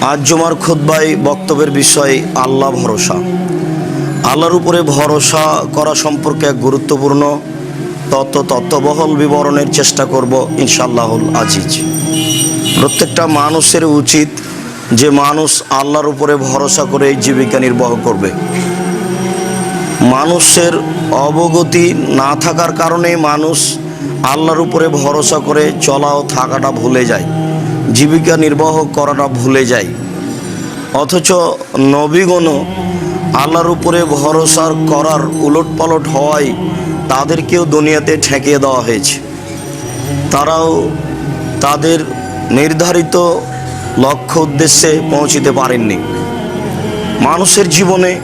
আজ জমার খুদ্বাই বক্তব্যের বিষয় আল্লাহ ভরসা। আল্লাহর উপরে ভরসা করা সম্পর্কে এক গুরুত্বপূর্ণ তত্ত্ব তত্ত্ববহল বিবরণের চেষ্টা করব ইনশাআল্লাহুল আজিজ। প্রত্যেকটা মানুষের উচিত যে মানুষ আল্লাহর উপরে ভরসা করে জীবিকা নির্বাহ করবে। মানুষের অবগতি না থাকার কারণে মানুষ আল্লাহর উপরে ভরসা করে চলা ও থাকাটা ভুলে যায়। জীবিকা নির্বাহ করাটা ভুলে যায় অথচ নবীগণও আল্লাহর উপরে ভরসা করার উলটপালট হওয়ায় তাদেরকেও দুনিয়াতে ঠেকিয়ে দেওয়া হয়েছে। তারাও তাদের নির্ধারিত লক্ষ্য উদ্দেশ্যে পৌঁছিতে পারেননি। মানুষের জীবনে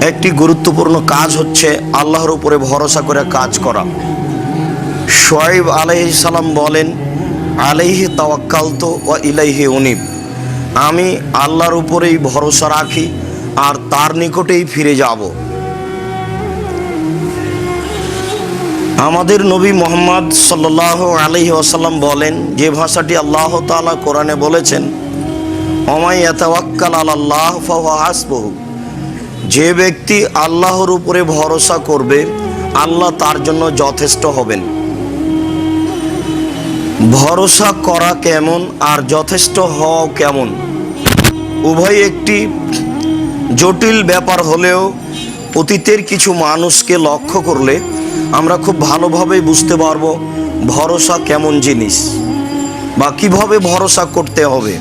একটি গুরুত্বপূর্ণ কাজ হচ্ছে আল্লাহর উপরে ভরসা করে কাজ করা। আলাইহি সালাম বলেন আলাইহি তো ও ইলাইহি উনিব। আমি আল্লাহর উপরেই ভরসা রাখি আর তার নিকটেই ফিরে যাব। আমাদের নবী মোহাম্মদ সাল্লাহ আলহি আসাল্লাম বলেন, যে ভাষাটি আল্লাহ তাআলা কোরআনে বলেছেন অমাই এতাওয়াক্কাল আল্লাহ ফাহুয়া হাসবহু। যে ব্যক্তি আল্লাহর উপরে ভরসা করবে, আল্লাহ তার জন্য যথেষ্ট হবেন। ভরসা করা কেমন আর যথেষ্ট হওয়াও কেমন? উভয় একটি জটিল ব্যাপার হলেও অতীতের কিছু মানুষকে লক্ষ্য করলে আমরা খুব ভালোভাবেই বুঝতে পারব ভরসা কেমন জিনিস বা কীভাবে ভরসা করতে হবে।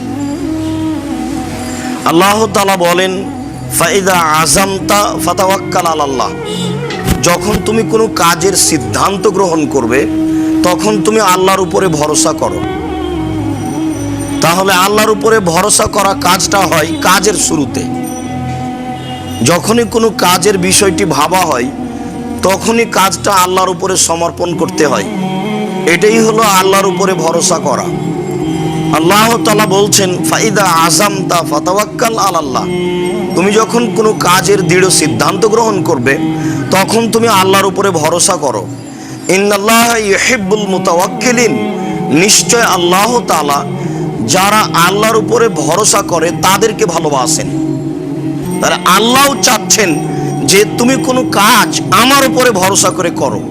আল্লাহ তালা বলেন, ফাইদা আজামতা ফাতাওয়াক্কাল আল্লাহ যখন তুমি কোনো কাজের সিদ্ধান্ত গ্রহণ করবে তখন তুমি আল্লাহর উপরে ভরসা করো। তাহলে আল্লাহর উপরে ভরসা করা কাজটা হয় কাজের শুরুতে। যখনই কোনো কাজের বিষয়টি ভাবা হয়, তখনই কাজটা আল্লাহর উপরে সমর্পণ করতে হয়। এটাই হলো আল্লাহর উপরে ভরসা করা। আল্লাহ তালা বলছেন, ফাইদা আজাম তা ফাতাওয়াক্কাল আল্লাহ তুমি যখন কোনো কাজের দৃঢ় সিদ্ধান্ত গ্রহণ করবে, তখন তুমি আল্লাহর উপরে ভরসা করো। নিশ্চয় আল্লাহ তালা যারা আল্লাহর উপরে ভরসা করে তাদেরকে ভালোবাসেন। তারা আল্লাহ চাচ্ছেন যে তুমি কোনো কাজ আমার উপরে ভরসা করে করো।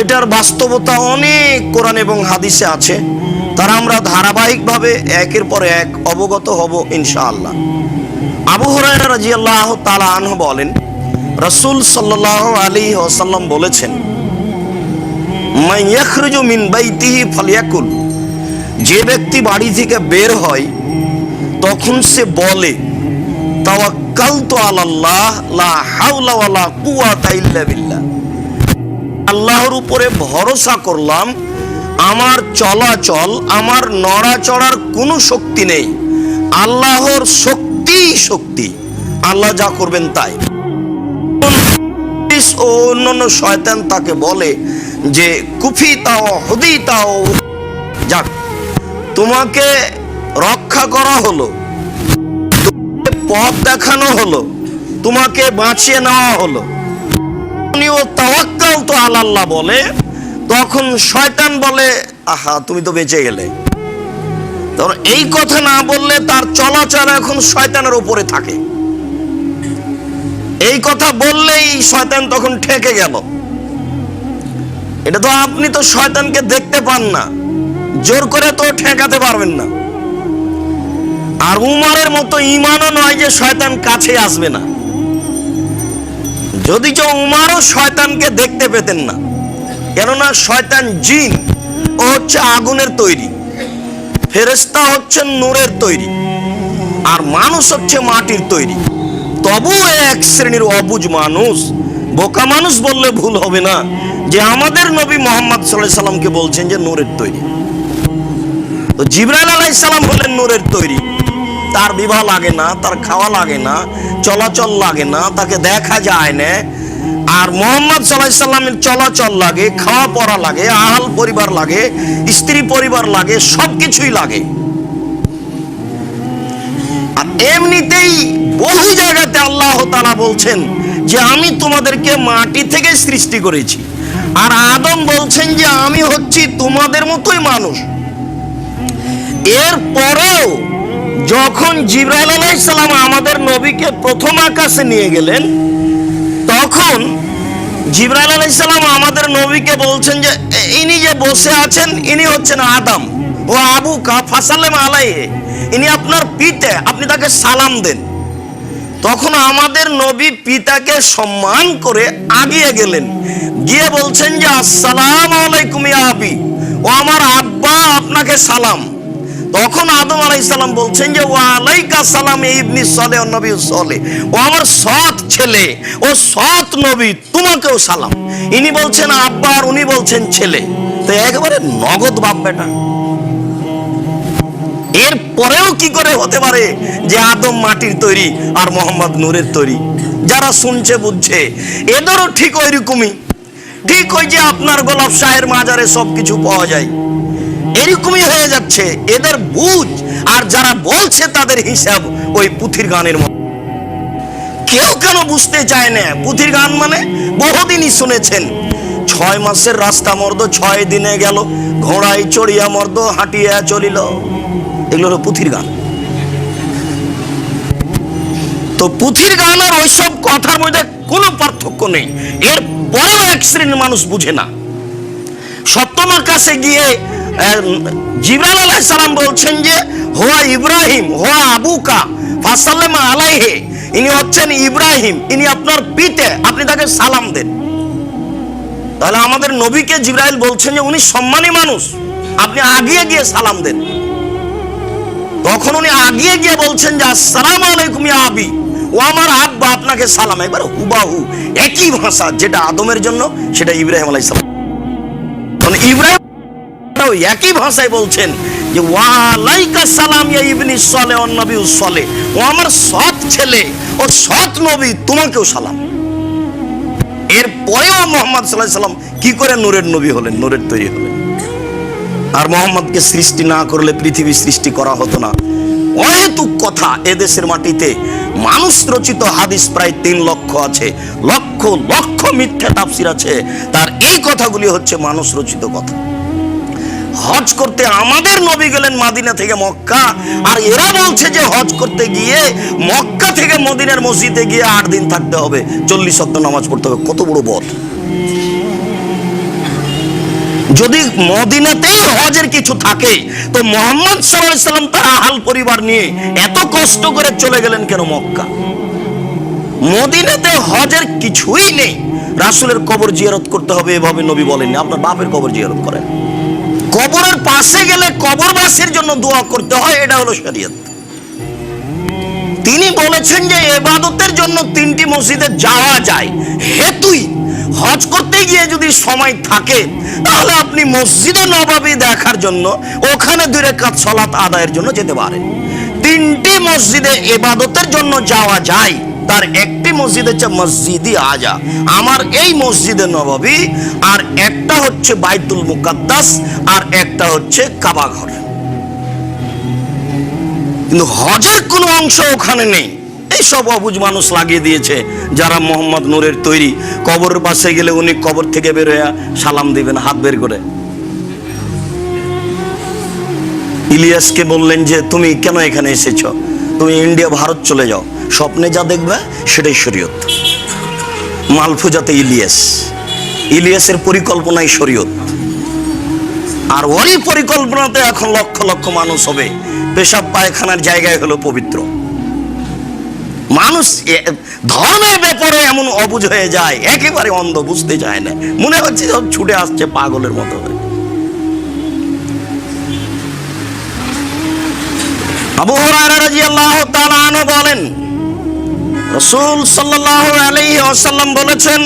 এটার বাস্তবতা অনেক কোরআন এবং হাদিসে আছে। তারা আমরা ধারাবাহিকভাবে একের পর এক অবগত হব ইনশাআল্লাহ। আবু হরাইরা রাজিয়াল্লাহ তালা আনহ বলেন রসুল সাল্লাহ আলী ওসাল্লাম বলেছেন ফালিয়াকুল যে ব্যক্তি বাড়ি থেকে বের হয়, তখন সে বলে বিল্লাহ। আল্লাহর উপরে ভরসা করলাম, আমার চলাচল, আমার নড়াচড়ার কোনো শক্তি নেই। আল্লাহর শক্তি শক্তি। আল্লাহ যা করবেন তাই। ইবলিস ও অন্যান্য শয়তান তাকে বলে যে, কুফি তাও, হদি তাও, যাক, তোমাকে রক্ষা করা হলো পথ দেখানো হলো, তোমাকে বাঁচিয়ে নেওয়া হলো। তাওয়াক্কাল তো আল্লাহ বলে, তখন শয়তান বলে, আহা, তুমি তো বেঁচে গেলে। তখন এই কথা না বললে তার চলাচল এখন শয়তানের উপরে থাকে। এই কথা বললেই শয়তান তখন ঠেকে গেল। এটা তো আপনি তো শয়তানকে দেখতে পান না। জোর করে তো ঠেকাতে পারবেন না। আর উমারের মতো ইমানও নয় যে শয়তান কাছে আসবে না। যদি যে উমারও শয়তানকে দেখতে পেতেন না। কেননা শয়তান জিন, ও হচ্ছে আগুনের তৈরি। ফেরেস্তা হচ্ছে নূরের তৈরি। আর মানুষ হচ্ছে মাটির তৈরি। তবু এক শ্রেণির অবুজ মানুষ, বোকা মানুষ বললে ভুল হবে না। যে আমাদের নবী মোহাম্মদ সাল্লাহ সাল্লামকে বলছেন যে নূরের তৈরি। তো জিবরাইল আলাই সালাম হলেন নূরের তৈরি। তার বিবাহ লাগে না, তার খাওয়া লাগে না, চলাচল লাগে না, তাকে দেখা যায় না। আর মোহাম্মদ সাল্লাহ সাল্লামের চলাচল লাগে খাওয়া পড়া লাগে, আহাল পরিবার লাগে, স্ত্রী পরিবার লাগে সব কিছুই লাগে। এমনিতেই বহু জায়গাতে আল্লাহ তাআলা বলছেন যে আমি তোমাদেরকে মাটি থেকে সৃষ্টি করেছি। আর আদম বলছেন যে আমি হচ্ছি তোমাদের মতোই মানুষ। এরপরেও যখন জিব্রাইল আলাইসালাম আমাদের নবীকে প্রথম আকাশে নিয়ে গেলেন, তখন জিব্রাইল আলাইসালাম আমাদের নবীকে বলছেন যে ইনি যে বসে আছেন, ইনি হচ্ছেন আদম। ও আবু কা আলাইহে, ইনি আপনার পিতে, আপনি তাকে সালাম দেন। তখন আমাদের নবী পিতাকে সম্মান করে আগিয়ে গেলেন। গিয়ে বলছেন যে, আসসালাম আলাইকুম আবি, ও আমার আব্বা আপনাকে সালাম। তখন আদম আলাইসালাম বলছেন যে ও আলাইকা সালাম ইবনি সলে নবী সলে, ও আমার সৎ ছেলে, ও সৎ নবী, তোমাকেও সালাম। ইনি বলছেন, আব্বা আর উনি বলছেন ছেলে। তো একেবারে নগদ বাপ বেটা। এর পরেও কি করে হতে পারে যে আদম মাটির তৈরি আর মোহাম্মদ নূরের তৈরি? যারা শুনছে, বুঝছে, এদেরও ঠিক ওই রকমই ঠিক ওই যে আপনার গোলাপ শাহের মাজারে সব কিছু পাওয়া যায়। এরকমই হয়ে যাচ্ছে। এদের বুঝ আর যারা বলছে তাদের হিসাব ওই পুথির গানের মতো। কেউ কেন বুঝতে চায় না? পুথির গান মানে বহুদিনই শুনেছেন। ছয় মাসের রাস্তা মর্দ, ছয় দিনে গেল, ঘোড়ায় চড়িয়া মর্দ, হাঁটিয়া চলিল। এগুলো হলো পুথির গান। তো পুথির গান আর ওইসব কথার মধ্যে কোনো পার্থক্য নেই। এর পরেও এক শ্রেণির মানুষ বুঝে না। সপ্তম আকাশে গিয়ে জিবরাল আলাইহিস সালাম বলছেন যে, হোয়া ইব্রাহিম, হোয়া আবুকা, ফাসাল্লাম আলাইহে, ইনি হচ্ছেন ইব্রাহিম, ইনি আপনার পিতে, আপনি তাকে সালাম দেন। তাহলে আমাদের নবীকে জিব্রাইল বলছেন যে, উনি সম্মানী মানুষ, আপনি আগিয়ে গিয়ে সালাম দেন। তখন উনি আগিয়ে গিয়ে বলছেন যে, আসসালামু আলাইকুম ইয়া আবি। ও আমার আব্বা আপনাকে সালাম। একবার হুবাহু একই ভাষা যেটা আদমের জন্য, সেটা ইব্রাহিম আলাইহিস সালাম। তখন ইব্রাহিম একই ভাষায় বলছেন যে, ওয়ালাইকা সালাম ইয়া ইবনি সলে নবী সলে। ও আমার সৎ ছেলে ও সৎ নবী, তোমাকেও সালাম। এর পরেও মোহাম্মদ সাল্লাহ সাল্লাম কি করে নূরের নবী হলেন, নূরের তৈরি হলেন? আর মোহাম্মদকে সৃষ্টি না করলে পৃথিবী সৃষ্টি করা হতো না। অহেতুক কথা এদেশের মাটিতে মানুষ রচিত হাদিস প্রায় তিন লক্ষ আছে, লক্ষ লক্ষ মিথ্যা তাফসির আছে। তার এই কথাগুলি হচ্ছে মানুষ রচিত কথা। হজ করতে আমাদের নবী গেলেন মাদিনা থেকে মক্কা, আর এরা বলছে যে হজ করতে গিয়ে মক্কা থেকে মদিনার মসজিদে গিয়ে আট দিন থাকতে হবে, চল্লিশ সপ্তাহ নামাজ পড়তে হবে। কত বড় বধ যদি মদিনাতেই হজের কিছু থাকে, তো মোহাম্মদ সাল্লাহ সাল্লাম তার আহাল পরিবার নিয়ে এত কষ্ট করে চলে গেলেন কেন মক্কা? মদিনাতে হজের কিছুই নেই। রাসূলের কবর জিয়ারত করতে হবে এভাবে নবী বলেননি। আপনার বাপের কবর জিয়ারত করেন। কবরের পাশে গেলে কবরবাসীর জন্য দোয়া করতে হয়, এটা হলো শরীয়ত। তিনি বলেছেন যে এবাদতের জন্য তিনটি মসজিদে যাওয়া যায়। হেতুই হজ করতে গিয়ে যদি সময় থাকে, তাহলে আপনি মসজিদে নবাবী দেখার জন্য ওখানে দুই রেখাত সলাত আদায়ের জন্য যেতে পারেন। তিনটি মসজিদে এবাদতের জন্য যাওয়া যায়, তার একটি মসজিদ হচ্ছে মসজিদি আজা আমার এই মসজিদে নবাবী, আর একটা হচ্ছে বাইতুল মুকাদ্দাস, আর একটা হচ্ছে কাবাঘর। কিন্তু হজের কোনো অংশ ওখানে নেই। সব অবুজ মানুষ লাগিয়ে দিয়েছে, যারা মোহাম্মদ নূরের তৈরি। কবরের পাশে গেলে উনি কবর থেকে বের হয়ে সালাম দিবেন, হাত বের করে। ইলিয়াসকে বললেন যে, তুমি কেন এখানে এসেছ? তুমি ইন্ডিয়া, ভারত চলে যাও। স্বপ্নে যা দেখবে, সেটাই শরীয়ত। মালফুজাতে ইলিয়াস। ইলিয়াসের পরিকল্পনাই শরীয়ত। আর ওই পরিকল্পনাতে এখন লক্ষ লক্ষ মানুষ হবে। পেশাব, পায়খানার জায়গায় হলো পবিত্র। মানুষ ধর্মের ব্যাপারে এমন অবুঝ হয়ে যায়, একেবারে অন্ধ, বুঝতে চায় না। মনে হচ্ছে সব ছুটে আসছে পাগলের মতো আবু তাআলা আনহু বলেন, রাসূল সাল্লাল্লাহু আলাইহি ওয়াসাল্লাম বলেছেন,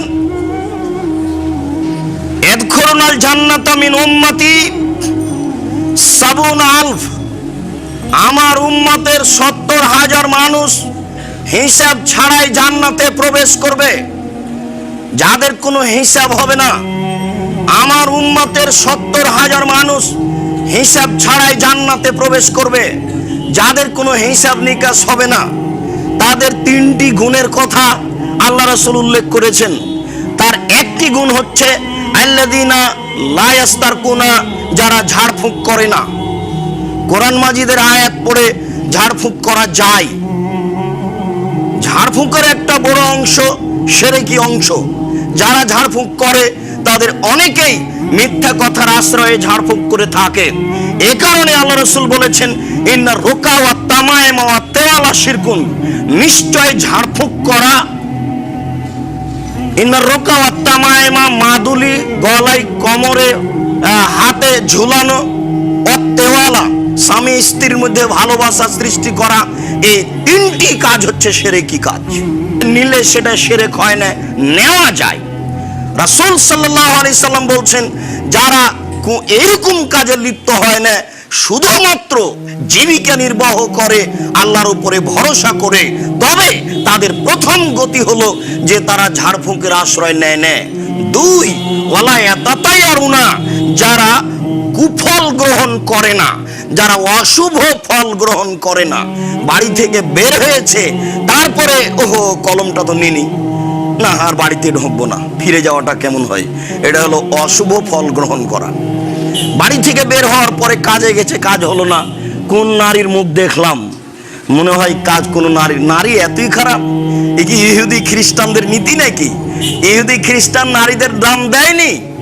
এদখুরুনাল জান্নাতা মিন উম্মতি সাবুন আলফ। আমার উম্মতের সত্তর হাজার মানুষ হিসাব ছাড়াই জান্নাতে প্রবেশ করবে। যাদের কোনো হিসাব হবে না, আমার উম্মতের সত্তর হাজার মানুষ হিসাব ছাড়াই জান্নাতে প্রবেশ করবে। যাদের কোনো হিসাব নিকাশ হবে না, তাদের তিনটি গুণের কথা আল্লাহ রাসূল উল্লেখ করেছেন। তার একটি গুণ হচ্ছে আল্লাদিনা লায়াস্তার কুনা যারা ঝাড়ফুঁক করে না। কোরআন মাজিদের আয়াত পড়ে ঝাড়ফুঁক করা যায়। ঝাড়ফুঁকের একটা বড় অংশ সেরেকি অংশ? যারা ঝাড়ফুঁক করে, তাদের অনেকেই মিথ্যা কথার আশ্রয়ে ঝাড়ফুঁক করে থাকে। এ কারণে আল্লাহ রসুল বলেছেন, ইন্না রোকা ওয়া তামায়েমা ওয়া তেওয়ালা শিরকুন। নিশ্চয় ঝাড়ফুঁক করা। ইন্না রোকা ওয়া তামায়েমা মাদুলি, গলায় কোমরে হাতে ঝুলানো অত্তেওয়ালা স্বামী স্ত্রীর মধ্যে ভালোবাসা সৃষ্টি করা এই তিনটি কাজ হচ্ছে সেরেকি কাজ। নিলে সেটা সেরেক হয় না, নেওয়া যায়। রাসূল আলাইহি সাল্লাম বলছেন, যারা এরকম কাজে লিপ্ত হয় না, শুধুমাত্র জীবিকা নির্বাহ করে, আল্লাহর উপরে ভরসা করে, তবে তাদের প্রথম গতি হলো যে তারা ঝাড়ফুঁকের আশ্রয় নেয় নেয় দুই ওয়ালা এতাতায়ারুনা যারা কুফল গ্রহণ করে না যারা অশুভ ফল গ্রহণ করে না, বাড়ি থেকে বের হয়েছে, তারপরে, ওহো, কলমটা তো নিনি না, আর বাড়িতে ঢুকবো না, ফিরে যাওয়াটা কেমন হয়? এটা হলো অশুভ ফল গ্রহণ করা। বাড়ি থেকে বের হওয়ার পরে কাজে গেছে, কাজ হলো না, কোন নারীর মুখ দেখলাম? মনে হয় কাজ কোনো নারীর, নারী এতই খারাপ। এ কি ইহুদি খ্রিস্টানদের নীতি নাকি? ইহুদি খ্রিস্টান নারীদের দাম দেয়নি?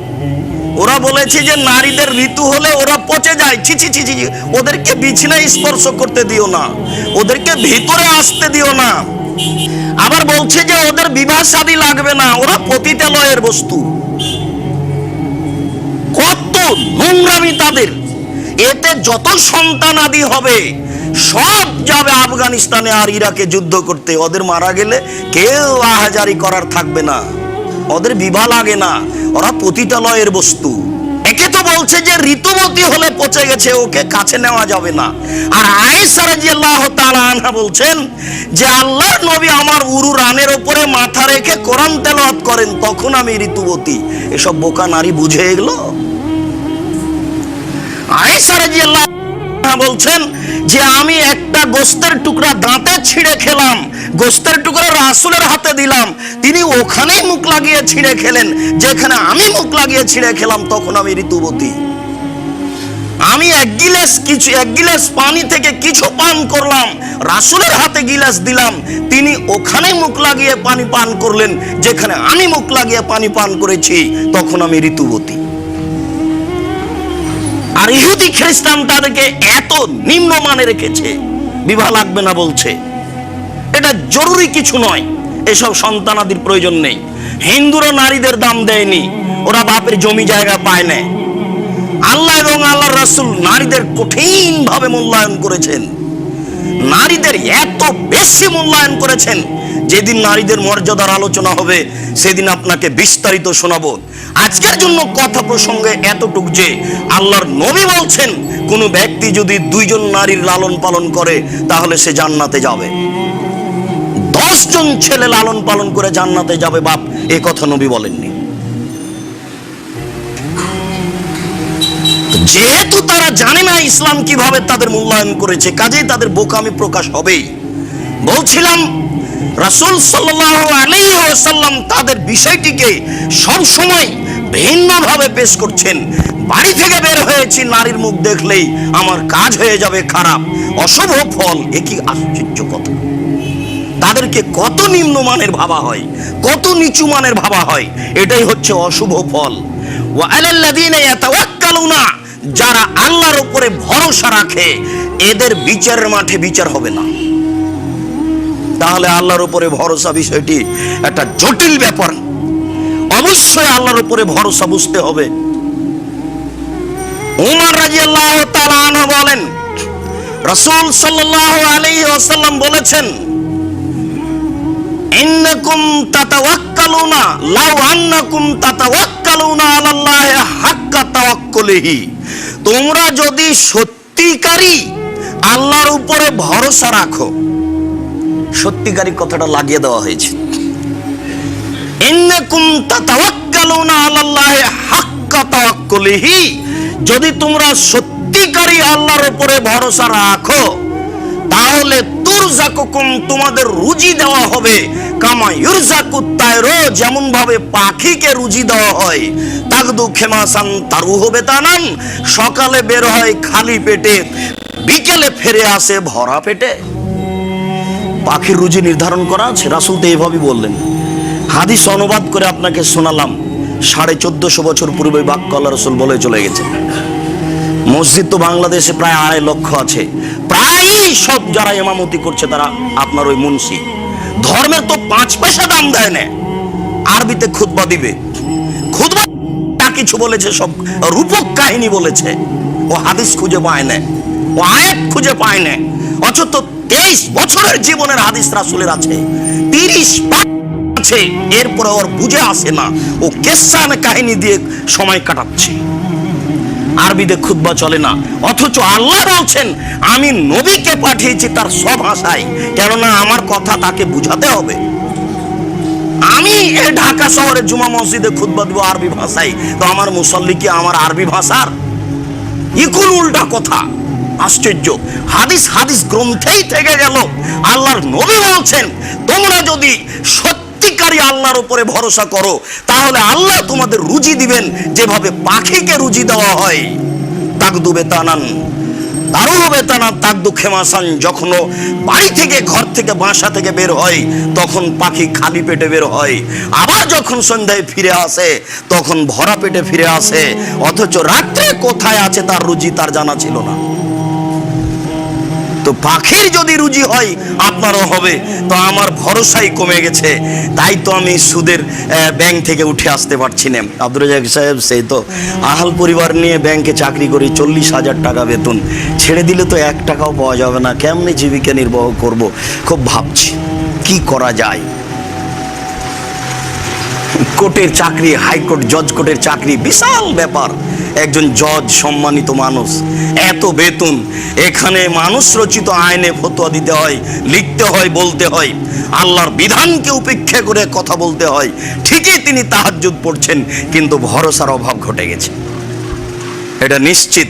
ওরা বলেছে যে নারীদের ঋতু হলে ওরা পচে যায়। ছি ছি ছি ছি ছি। ওদেরকে বিছানায় স্পর্শ করতে দিও না। ওদেরকে ভিতরে আসতে দিও না। আবার বলছে যে ওদের বিবাহ শাদী লাগবে না। ওরা পতিতালয়ের বস্তু। কত নোংরামি তাদের। এতে যত সন্তান আদি হবে, সব যাবে আফগানিস্তানে আর ইরাকে যুদ্ধ করতে। ওদের মারা গেলে কেউ আহাজারি করার থাকবে না। ওদের বিবাহ লাগে না, ওরা পতিতালয়ের বস্তু। একে তো বলছে যে ঋতুমতি হলে পচে গেছে, ওকে কাছে নেওয়া যাবে না। আর আয়েশা রাদিয়াল্লাহু তাআলা আনহা বলছেন যে আল্লাহর নবী আমার উরু রানের উপরে মাথা রেখে কোরআন তেলাওয়াত করেন, তখন আমি ঋতুবতী এসব বোকা নারী বুঝে এগুলো? আয়েশা রাদিয়াল্লাহু আনহা বলছেন যে আমি একটা গোস্তের টুকরা দাঁতে ছিঁড়ে খেলাম, গোস্তের টুকরা রাসূলের হাতে দিলাম। তিনি ওখানেই মুখ লাগিয়ে ছিঁড়ে খেলেন। যেখানে আমি মুখ লাগিয়ে ছিঁড়ে খেলাম, তখন আমি ঋতুবতী। আমি এক গিলাস কিছু, এক গিলাস পানি থেকে কিছু পান করলাম, রাসুলের হাতে গিলাস দিলাম। তিনি ওখানে মুখ লাগিয়ে পানি পান করলেন, যেখানে আমি মুখ লাগিয়ে পানি পান করেছি, তখন আমি ঋতুবতী। আর ইহুদি খ্রিস্টান তাদেরকে এত নিম্নমানে রেখেছে। বিবাহ লাগবে না বলছে। এটা জরুরি কিছু নয়। এসব সন্তানাদির প্রয়োজন নেই। হিন্দুরা নারীদের দাম দেয়নি। ওরা বাপের জমি জায়গা পায় না আল্লাহ এবং আল্লাহ রাসূল নারীদের কঠিন ভাবে মূল্যায়ন করেছেন। নারীদের এত বেশি মূল্যায়ন করেছেন যেদিন নারীদের মর্যাদার আলোচনা হবে, সেদিন আপনাকে বিস্তারিত শোনাবো। আজকের জন্য কথা প্রসঙ্গে এতটুক যে, আল্লাহর নবী বলছেন, কোনো ব্যক্তি যদি দুইজন নারীর লালন পালন করে, তাহলে সে জান্নাতে যাবে। দশজন ছেলে লালন পালন করে জান্নাতে যাবে, বাপ, এ কথা নবী বলেননি। যেহেতু তারা জানে না ইসলাম কীভাবে তাদের মূল্যায়ন করেছে, কাজেই তাদের বোকামি প্রকাশ হবেই। বলছিলাম রাসূল সাল্লাল্লাহু আলাইহি ওয়াসাল্লাম তাদের বিষয়টিকে সব সময় ভিন্নভাবে পেশ করছেন। বাড়ি থেকে বের হয়েছি, নারীর মুখ দেখলেই আমার কাজ হয়ে যাবে খারাপ। অশুভ ফল, এ কি আশ্চর্য কথা। তাদেরকে কত নিম্নমানের ভাবা হয়, কত নিচু মানের ভাবা হয়, এটাই হচ্ছে অশুভ ফল। ইয়াতাওয়াক্কালুনা, যারা আল্লাহর উপরে ভরসা রাখে, এদের বিচারের মাঠে বিচার হবে না। তাহলে আল্লাহর উপরে ভরসা বিষয়টি একটা জটিল ব্যাপার। অবশ্যই আল্লাহর উপরে ভরসা বুঝতে হবে। উমর তাআলা আনহু বলেন, রাসূল সাল্লাল্লাহু আলাইহি ওয়াসাল্লাম বলেছেন, ইন্নাকুম তাতাওয়াক্কালুনা, লাউ আন্নাকুম তাতাওয়াক্কালুনা আলাল্লাহি হাক্কা তাওয়াক্কুলিহি। তোমরা যদি সত্যিকারী আল্লাহর উপরে ভরসা রাখো সত্যিকারী কথাটা লাগিয়ে দেওয়া হয়েছে। যদি তোমরা সত্যিকারী আল্লাহর উপরে ভরসা রাখো, তাহলে তুরজাকুকুম তোমাদের রুজি দেওয়া হবে। কামা ইউরজাকুত তায়রো যেমন ভাবে পাখিকে রুজি দেওয়া হয়। তাগদু খেমাসান তারু হবে তানান সকালে বের হয় খালি পেটে, বিকেলে ফিরে আসে ভরা পেটে। পাখির রুজি নির্ধারণ করা আছে? রাসুল তো এইভাবেই বললেন। হাদিস অনুবাদ করে আপনাকে শোনালাম, সাড়ে চোদ্দশো বছর পূর্বে বাক্য আল্লাহ রসুল বলে চলে গেছে মসজিদ তো বাংলাদেশে প্রায় আড়াই লক্ষ আছে। প্রায়ই সব যারা ইমামতি করছে তারা আপনার ওই মুন্সি। ধর্মের তো পাঁচ পয়সা দাম দেয় না। আরবিতে খুতবা দিবে। খুতবা তা কিছু বলেছে সব রূপক কাহিনী বলেছে। ও হাদিস খুঁজে পায় না। ও আয়াত খুঁজে পায় না। অথচ তেইশ বছরের জীবনের হাদিস রাসুলের আছে। তিরিশ আছে, এরপরে ওর বুঝে আসে না। ও কেসান কাহিনী দিয়ে সময় কাটাচ্ছে। আরবিতে খুতবা চলে না। অথচ আল্লাহ বলছেন, আমি নবীকে পাঠিয়েছি তার সব ভাষায় কেননা আমার কথা তাকে বুঝাতে হবে। আমি ঢাকা শহরে জুমা মসজিদে খুতবা দিব আরবি ভাষায়। তো আমার মুসল্লি কি আমার আরবি ভাষার? ইকুল উল্টা কথা। আশ্চর্য। হাদিস হাদিস গ্রন্থেই থেকে গেল। আল্লাহর নবী বলছেন, তোমরা যদি সত্যিকারী আল্লাহর উপরে ভরসা করো, তাহলে আল্লাহ তোমাদের রুজি দিবেন যেভাবে পাখিকে রুজি দেওয়া হয়। তাক তাকদু বেতানান, দারুণ বেতানা তাকদু খেমাসান। যখন ও বাড়ি থেকে, ঘর থেকে, বাসা থেকে বের হয়, তখন পাখি খালি পেটে বের হয়। আবার যখন সন্ধ্যায় ফিরে আসে, তখন ভরা পেটে ফিরে আসে। অথচ রাত্রে কোথায় আছে তার রুজি, তার জানা ছিল না। তো পাখির যদি রুজি হয়, আপনারও হবে। তো আমার ভরসাই কমে গেছে। তাই তো আমি সুদের ব্যাংক থেকে উঠে আসতে পারছি না। আব্দুল রাজাক সাহেব, সেই তো আহাল পরিবার নিয়ে ব্যাংকে চাকরি করি, চল্লিশ হাজার টাকা বেতন। ছেড়ে দিলে তো এক টাকাও পাওয়া যাবে না। কেমনি জীবিকা নির্বাহ করব? খুব ভাবছি। কি করা যায়? কোর্টের চাকরি, হাইকোর্ট জজ কোর্টের চাকরি, বিশাল ব্যাপার। একজন জজ, সম্মানিত মানুষ। এত বেতন, এখানে মানুষ রচিত আইনে ফতোয়া দিতে হয়, লিখতে হয়, বলতে হয়। আল্লাহর বিধানকে উপেক্ষা করে কথা বলতে হয়। ঠিকই তিনি তাহাজ্জুদ পড়ছেন, কিন্তু ভরসার অভাব ঘটে গেছে। এটা নিশ্চিত,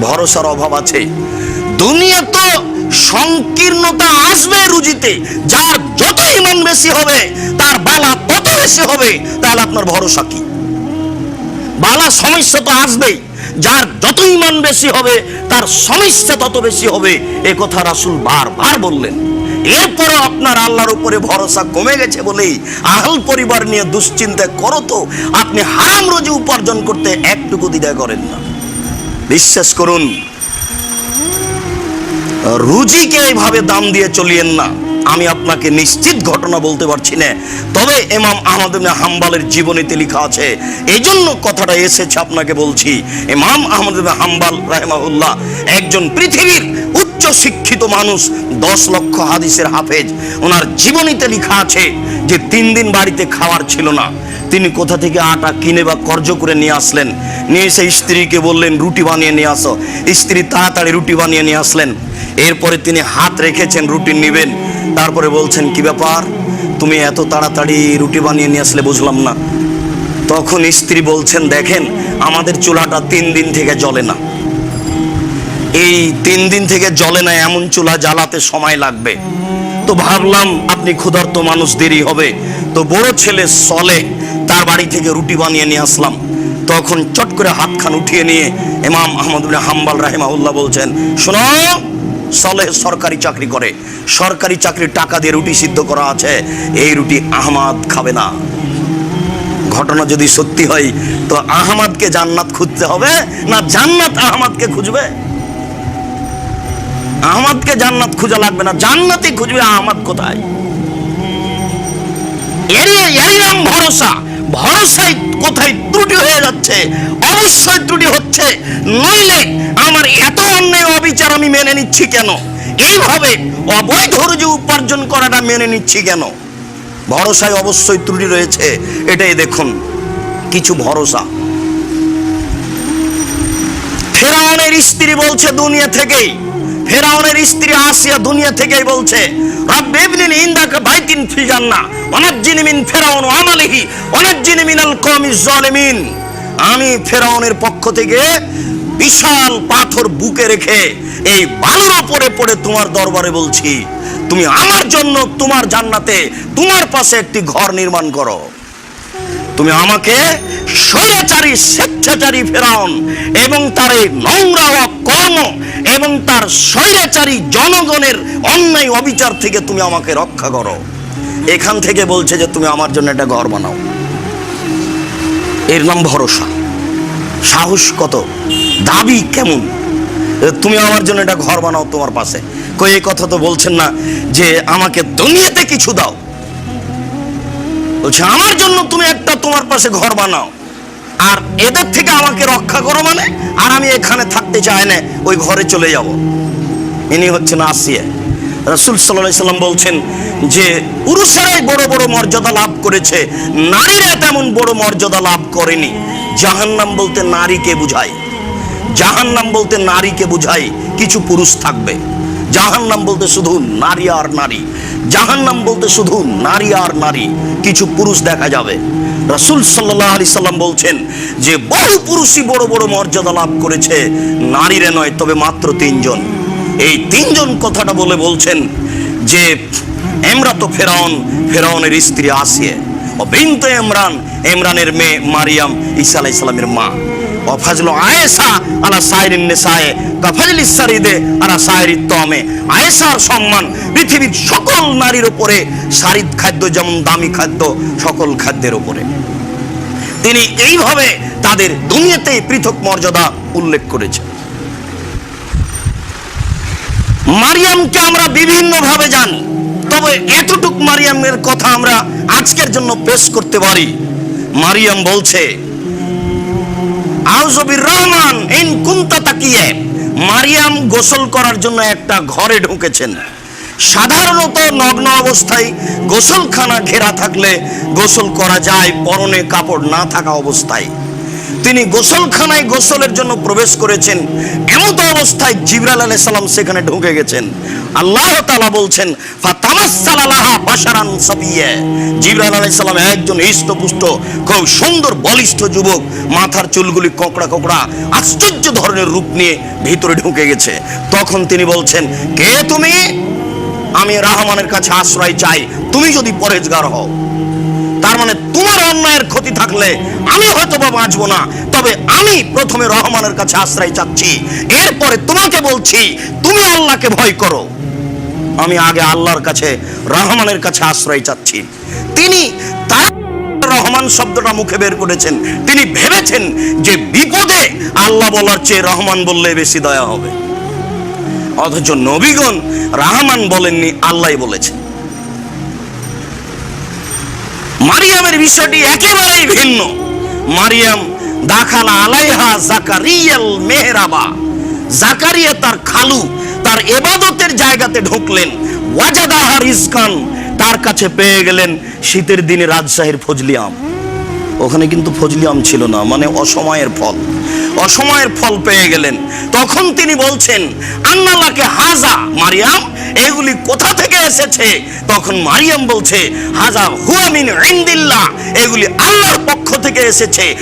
ভরসার অভাব আছে। দুনিয়া তো সংকীর্ণতা আসবে রুজিতে, যার যত ইমান বেশি হবে, তার বালা তত বেশি হবে, তাহলে আপনার ভরসা কি? বালা সমস্যা তো আসবেই যার যত ইমান বেশি হবে, তার সমস্যা তত বেশি হবে। এ কথা রাসুল বারবার বললেন। এরপরে আপনার আল্লাহর উপরে ভরসা কমে গেছে বলেই আহল পরিবার নিয়ে দুশ্চিন্তা করো তো। আপনি হারাম রোজি উপার্জন করতে একটুকু দ্বিধা করেন না। বিশ্বাস করুন, রুজিকে এইভাবে দাম দিয়ে চলিয়েন না। আমি আপনাকে নিশ্চিত ঘটনা বলতে পারছি না। তবে এমাম আহমদ হাম্বালের জীবনীতে লেখা আছে এই জন্য কথাটা এসেছে আপনাকে বলছি। এমাম আহমদ হাম্বাল রাহেমাহুল্লাহ একজন পৃথিবীর উচ্চ শিক্ষিত মানুষ, দশ লক্ষ হাদিসের হাফেজ। ওনার জীবনীতে লেখা আছে যে তিন দিন বাড়িতে খাওয়ার ছিল না। তিনি কোথা থেকে আটা কিনে বা কর্জ করে নিয়ে আসলেন? নিয়ে এসে স্ত্রীকে বললেন, রুটি বানিয়ে নিয়ে আসো। স্ত্রী তাড়াতাড়ি রুটি বানিয়ে নিয়ে আসলেন। এরপরে তিনি হাত রেখেছেন, রুটি নেবেন। তারপরে বলছেন, কি ব্যাপার? তুমি এত তাড়াতাড়ি রুটি বানিয়ে নিয়ে আসলে বুঝলাম না। তখন স্ত্রী বলছেন, দেখেন, আমাদের চুলাটা তিন দিন থেকে জ্বলে না। এই তিন দিন থেকে জ্বলে না, এমন চুলা জ্বালাতে সময় লাগবে। তো ভাবলাম, আপনি ক্ষুধার্ত মানুষ, দেরি হবে। তো বড় ছেলে সলে তার বাড়ি থেকে রুটি বানিয়ে নিয়ে আসলাম। তখন চট করে হাতখান উঠিয়ে নিয়ে ইমাম আহমদ হাম্বাল রাহিমাউল্লাহ বলছেন, শোনো সলে সরকারি চাকরি করে। সরকারি চাকরির টাকা দিয়ে রুটি সিদ্ধ করা আছে। এই রুটি আহমাদ খাবে না। ঘটনা যদি সত্যি হয়, তো আহমাদকে জান্নাত খুঁজতে হবে না জান্নাত আহমাদকে খুঁজবে? আহমদকে জান্নাত খুঁজে লাগবে না। জান্নাতই খুঁজবে আহমদ কোথায়? নাম ভরসা। ভরসায় কোথায় ত্রুটি হয়ে যাচ্ছে? অবশ্যই ত্রুটি হচ্ছে। নইলে আমার এত অন্যায় অবিচার আমি মেনে নিচ্ছি কেন? এইভাবে অবৈধ রুজি উপার্জন করাটা মেনে নিচ্ছি কেন? ভরসায় অবশ্যই ত্রুটি রয়েছে, এটাই দেখুন। কিছু ভরসা। ফেরাউনের স্ত্রী বলছে দুনিয়া থেকেই। ফেরাউনের স্ত্রী আসিয়া দুনিয়া থেকেই বলছে রব্বে ইবনিল ইনদাকা বাইতিন ফি জান্নাহ, ওয়ানাজ্জিনি মিন ফেরাউন ওয়া আমালিহি, ওয়ানাজ্জিনি মিনাল কওমিজ জালিমিন আমি ফেরাউনের পক্ষ থেকে বিশাল পাথর বুকে রেখে এই বালুর ওপরে পড়ে তোমার দরবারে বলছি, তুমি আমার জন্য তোমার জান্নাতে তোমার পাশে একটি ঘর নির্মাণ করো। তুমি আমাকে স্বৈরাচারী, স্বেচ্ছাচারী ফেরাউন এবং তার এই নোংরা কর্ম এবং তার স্বৈরাচারী জনগণের অন্যায় অবিচার থেকে তুমি আমাকে রক্ষা করো। এখান থেকে বলছে যে তুমি আমার জন্য একটা ঘর বানাও। এর নাম ভরসা। সাহস কত? দাবি কেমন? তুমি আমার জন্য এটা ঘর বানাও তোমার পাশে। কই, এই কথা তো বলছেন না যে আমাকে দুনিয়াতে কিছু দাও। বলছে, আমার জন্য তুমি একটা তোমার পাশে ঘর বানাও। আর এদের থেকে আমাকে রক্ষা করো মানে? আর আমি এখানে থাকতে চাই না, ওই ঘরে চলে যাব। ইনি হচ্ছেন আসিয়া। রসুল সাল্লাহ সাল্লাম বলছেন যে, পুরুষেরাই বড় বড় মর্যাদা লাভ করেছে, নারীরা তেমন বড় মর্যাদা লাভ করেনি। জাহান্নাম বলতে নারীকে বুঝায়। জাহান্নাম বলতে নারীকে বুঝায় কিছু পুরুষ থাকবে। জাহান্নাম বলতে শুধু নারী আর নারী। জাহান্নাম বলতে শুধু নারী আর নারী। কিছু পুরুষ দেখা যাবে। রাসূল সাল্লাহ আলি সাল্লাম বলছেন যে, বহু পুরুষই বড় বড় মর্যাদা লাভ করেছে, নারীরা নয়, তবে মাত্র তিনজন। এই তিনজন কথাটা বলে বলছেন যে, এমরা তো ফেরাউন, ফেরাউনের স্ত্রী আসিয়ে। ও এমরান, এমরানের মেয়ে মারিয়াম ঈসা আলাইহিস সালামের মা। অফাজল আয়েশা আলা সাইরিন নেসায়ে কাফাজল ইসারিদে আলা সাইরিত তমে আয়েশার সম্মান পৃথিবীর সকল নারীর উপরে, সারিদ খাদ্য যেমন দামি খাদ্য, সকল খাদ্যের উপরে। তিনি এইভাবে তাদের দুনিয়াতেই পৃথক মর্যাদা উল্লেখ করেছেন। মারিয়ামকে আমরা বিভিন্নভাবে জানি, তবে এতটুক মারিয়ামের কথা আমরা আজকের জন্য পেশ করতে পারি। মারিয়াম বলছে আউজবির রহমান ইন কুন্তা তাকিয়ে। মারিয়াম গোসল করার জন্য একটা ঘরে ঢুকেছেন। সাধারণত নগ্ন অবস্থায় গোসলখানা ঘেরা থাকলে গোসল করা যায়, পরনে কাপড় না থাকা অবস্থায়। তিনি গোসলখানায় গোসলের জন্য প্রবেশ করেছেন। এমত অবস্থায় জিবরাল সালাম সেখানে ঢুকে গেছেন। আল্লাহ তাআলা বলছেন সাবিয়া। সালাম একজন হৃষ্টপুষ্ট খুব সুন্দর, বলিষ্ঠ যুবক, মাথার চুলগুলি কোকড়া কোকড়া, আশ্চর্য ধরনের রূপ নিয়ে ভিতরে ঢুকে গেছে। তখন তিনি বলছেন, কে তুমি? আমি রহমানের কাছে আশ্রয় চাই, তুমি যদি পরেজগার হও। তার মানে তোমার অন্যায়ের ক্ষতি থাকলে আমি হয়তো বা বাঁচবো না, তবে আমি প্রথমে রহমানের কাছে আশ্রয় চাচ্ছি, এরপরে তোমাকে বলছি, তুমি আল্লাহকে ভয় করো। আমি আগে আল্লাহর কাছে, রহমানের কাছে আশ্রয় চাচ্ছি। তিনি তার রহমান শব্দটা মুখে বের করেছেন। তিনি ভেবেছেন যে বিপদে আল্লাহ বলার চেয়ে রহমান বললে বেশি দয়া হবে। অথচ নবীগণ রাহমান বলেননি, আল্লাহ বলেছেন। মারিয়ামের বিষয়টি একেবারেই ভিন্ন। মারিয়াম, দাখালা আলাইহা জাকারিয়াল মেহরাবা। জাকারিয়া তার খালু, তার এবাদতের জায়গাতে ঢুকলেন। ওয়াজাদাহার ইসকান তার কাছে পেয়ে গেলেন শীতের দিনে রাজশাহীর ফজলি আম। ওখানে কিন্তু ফজলি আম ছিল না মানে অসময়ের ফল। অসময়ের ফল পেয়ে গেলেন। তখন তিনি বলছেন আন্নালাকে হাজা, মারিয়াম, এগুলি কোথা থেকে এসেছে? তখন মারিয়াম বলছে, হাজা হুয়া মিন ইনদিল্লাহ, এগুলি আল্লাহর পক্ষ থেকে এসেছে।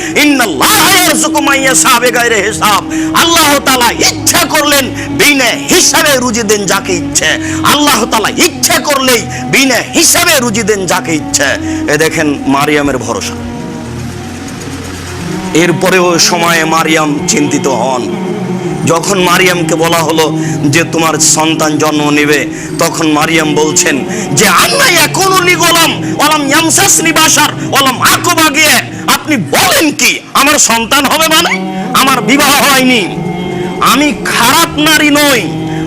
হিসাব। আল্লাহ তাআলা ইচ্ছা করলেন বিনা হিসাবে রুজি দেন যাকে ইচ্ছে। আল্লাহ তাআলা ইচ্ছা করলেই বিনা হিসাবে রুজি দেন যাকে ইচ্ছে। এ দেখেন মারিয়ামের ভরসা। এরপরেও সময়ে মারিয়াম চিন্তিত হন। যখন মারিয়ামকে বলা হলো যে তোমার সন্তান জন্ম নেবে, তখন মারিয়াম বলছেন যে, আন্না এখনও নি নিগলাম ওলাম ইয়ামসাস নিবাসার ওলাম আকবা গিয়ে আপনি বলেন কি, আমার সন্তান হবে মানে? আমার বিবাহ হয়নি। আমি খারাপ নারী নই,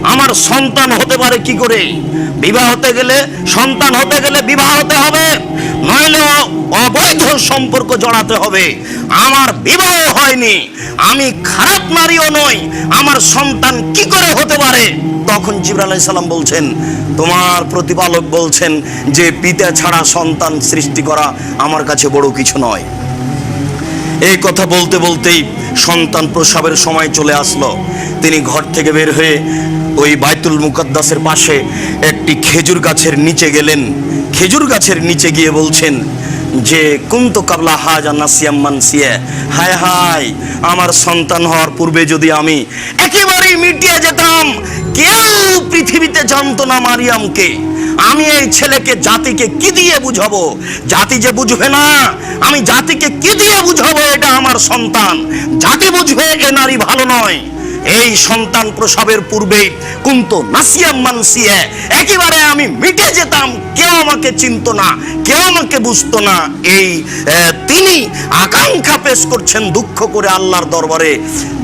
আমার সন্তান হতে পারে কি করে? বিবাহ হতে গেলে, সন্তান হতে গেলে বিবাহ হতে হবে। নইলে অবৈধ সম্পর্ক জড়াতে হবে। আমার বিবাহ হয়নি, আমি খারাপ নারীও নই, আমার সন্তান কি করে হতে পারে? তখন জিবরাল সালাম বলছেন, তোমার প্রতিপালক বলছেন যে, পিতা ছাড়া সন্তান সৃষ্টি করা আমার কাছে বড় কিছু নয়। এই কথা বলতে বলতেই সন্তান প্রসবের সময় চলে আসলো। তিনি ঘর থেকে বের হয়ে ওই বাইতুল মুকদ্দাসের পাশে একটি খেজুর গাছের নিচে গেলেন। খেজুর গাছের নিচে গিয়ে বলছেন, যে কুন্ত কাবলা হাজা নাসিয়াম মানসিয়া? হায় হায়, আমার সন্তান হওয়ার পূর্বে যদি আমি একেবারেই মিটিয়ে যেতাম, কেউ পৃথিবীতে জানতো না মারিয়ামকে। আমি এই ছেলেকে জাতিকে কি দিয়ে বুঝাবো? জাতি যে বুঝবে না, আমি জাতিকে কি দিয়ে বুঝাবো এটা আমার সন্তান। জাতি বুঝবে এ নারী ভালো নয়। এই সন্তান প্রসবের পূর্বেই কুন্তু নাসিয়াম মানসিয়া, একেবারে আমি মিটে যেতাম, কেউ আমাকে চিনত না, কেউ আমাকে বুঝতো না। এই তিনি আকাঙ্ক্ষা পেশ করছেন দুঃখ করে আল্লাহর দরবারে।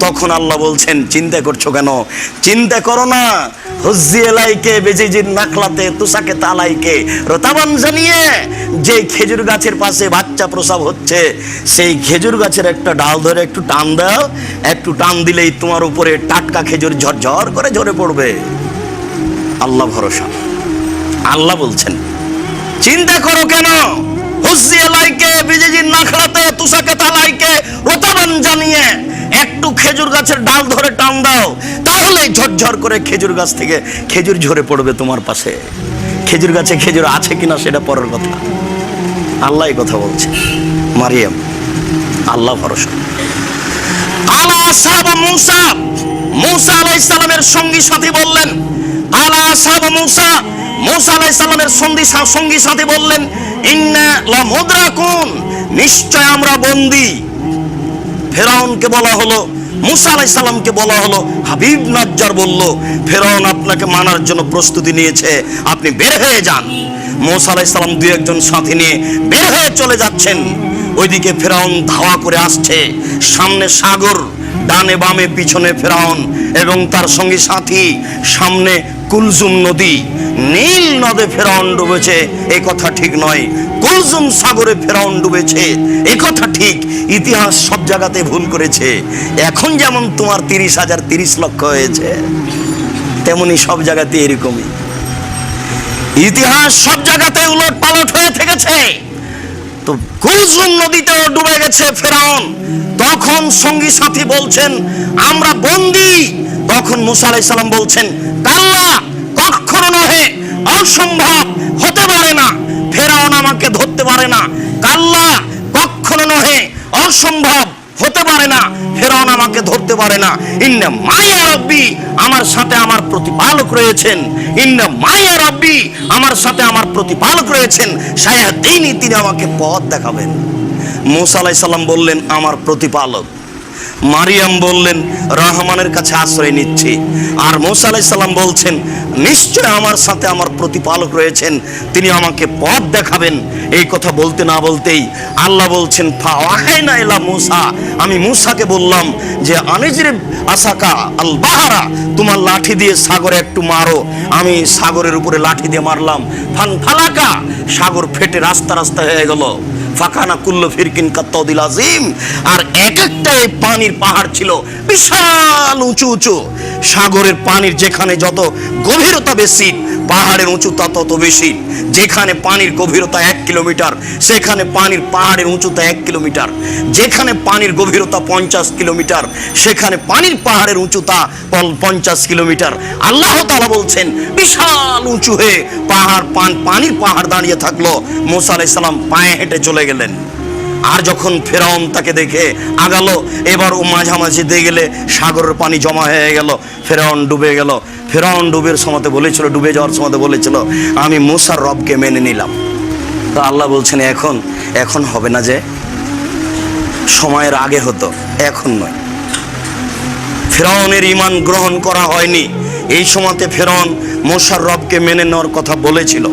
তখন আল্লাহ বলছেন, চিন্তা করছ কেন? চিন্তা করো না হজ্জি এলাইকে, বেজিজির নাকলাতে, তুষাকে তালাইকে। রতাবান জানিয়ে, যে খেজুর গাছের পাশে বাচ্চা প্রসব হচ্ছে, সেই খেজুর গাছের একটা ডাল ধরে একটু দাও। একটু দিলেই তোমার উপরে টাটকা খেজুর ঝরঝর করে ঝরে পড়বে। আল্লাহ ভরসা। আল্লাহ বলছেন, চিন্তা করো কেন? নাখড়াতে তুষাকে জানিয়ে একটু খেজুর গাছের ডাল ধরে টান দাও। তাহলে ঝরঝর করে খেজুর গাছ থেকে খেজুর ঝরে পড়বে তোমার পাশে। খেজুর গাছে খেজুর আছে কিনা সেটা পরের কথা। আল্লাহ কথা বলছে। মারিয়াম, আল্লাহ ভরসা। আলা সাহাব মুসা মুসা আলাইহিস সালামের সঙ্গী সাথী বললেন আলা সাহাব মুসা মুসা আলাইহিস সালামের সঙ্গী সঙ্গী সাথী বললেন, ইন্না লা মুদরাকুন নিশ্চয় আমরা বন্দী। ফেরাউনকে বলা হলো, মুসা আলাইহিস সালামকে বলা হলো, হাবিব নাজ্জার বলল, ফেরাউন আপনাকে মানার জন্য প্রস্তুতি নিয়েছে, আপনি বের হয়ে যান। মুসা আলাইহিস সালাম দুই একজন সাথী নিয়ে বের হয়ে চলে যাচ্ছেন। ওইদিকে ফেরাউন ধাওয়া করে আসছে, সামনে সাগর, ডানে বামে পিছনে ফেরাউন এবং তার সঙ্গী সাথী, সামনে কুলজুম নদী, নীল নদে ফেরাউন ডুবেছে এই কথা ঠিক নয়। কুলজুম সাগরে ফেরাউন ডুবেছে এই কথা ঠিক। ইতিহাস সব জায়গাতে ভুল করেছে। এখন যেমন তোমার তিরিশ হাজার তিরিশ লক্ষ হয়েছে, তেমনি সব জায়গাতে এরকমই। ইতিহাস সব জায়গাতে উলট পালট হয়ে থেকেছে। তো কুলজুম নদীতেও ডুবে গেছে ফেরাউন। তখন সঙ্গী সাথী বলছেন, আমরা বন্দি তখন মুসা আলাইহিস সালাম বলছেন, কাল্লা কখনো নহে, অসম্ভব, হতে পারে না, ফেরাউন আমাকে ধরতে পারে না, কাল্লা কখনো নহে, অসম্ভব, হতে পারে না আমাকে ধরতে পারে না, ইন্না মায়া রব্বি, আমার সাথে আমার প্রতিপালক রয়েছেন, ইন্না মায়া রব্বি, আমার সাথে আমার প্রতিপালক রয়েছেন তিনি আমাকে পথ দেখাবেন। মুসা সালাম বললেন, আমার প্রতিপালক মারিয়াম বললেন, রহমানের কাছে আশ্রয় নিচ্ছি। আর মুসা আলাইহিস সালাম বলছেন, নিশ্চয় আমার সাথে আমার প্রতিপালক রয়েছেন। তিনি আমাকে পথ দেখাবেন। এই কথা বলতে না বলতেই আল্লাহ বলছেন, ফাওয়াহাইনা ইলা মুসা। আমি মুসাকে বললাম যে আনিজির আসাকা আল বাহারা তোমার লাঠি দিয়ে সাগরে একটু মারো। আমি সাগরের উপরে লাঠি দিয়ে মারলাম। ফান ফালাকা। সাগর ফেটে রাস্তা রাস্তা হয়ে গেল। ফাঁকানা কুল্ল ফিরকিন কাত্তাউদিল আজিম আর এক একটা এই পানির পাহাড় ছিল বিশাল উঁচু উঁচু। সাগরের পানির যেখানে যত গভীরতা বেশি পাহাড়ের উঁচুতা তত বেশি। যেখানে পানির গভীরতা এক কিলোমিটার, সেখানে পানির পাহাড়ের উঁচুতা এক কিলোমিটার। যেখানে পানির গভীরতা পঞ্চাশ কিলোমিটার, সেখানে পানির পাহাড়ের উঁচুতা পঞ্চাশ কিলোমিটার। আল্লাহ তাআলা বলছেন, বিশাল উঁচু হয়ে পাহাড় পান পানির পাহাড় দাঁড়িয়ে থাকল। মোসা আলাইহিস সালাম পায়ে হেঁটে চলে গেলেন। আর যখন ফেরাউন তাকে দেখে আগালো, এবার ও মাঝামাঝি দিয়ে গেলে সাগরের পানি জমা হয়ে গেল, ফেরাউন ডুবে গেল। ফেরাউন ডুবের সময়তে বলেছিল, ডুবে যাওয়ার সময়তে বলেছিল, আমি মুসার রবকে মেনে নিলাম। তো আল্লাহ বলছেন, এখন এখন হবে না যে, সময়ের আগে হতো, এখন নয়। ফেরাউনের ইমান গ্রহণ করা হয়নি। এই সময়তে ফেরাউন মোশার রবকে মেনে নেওয়ার কথা বলেছিল।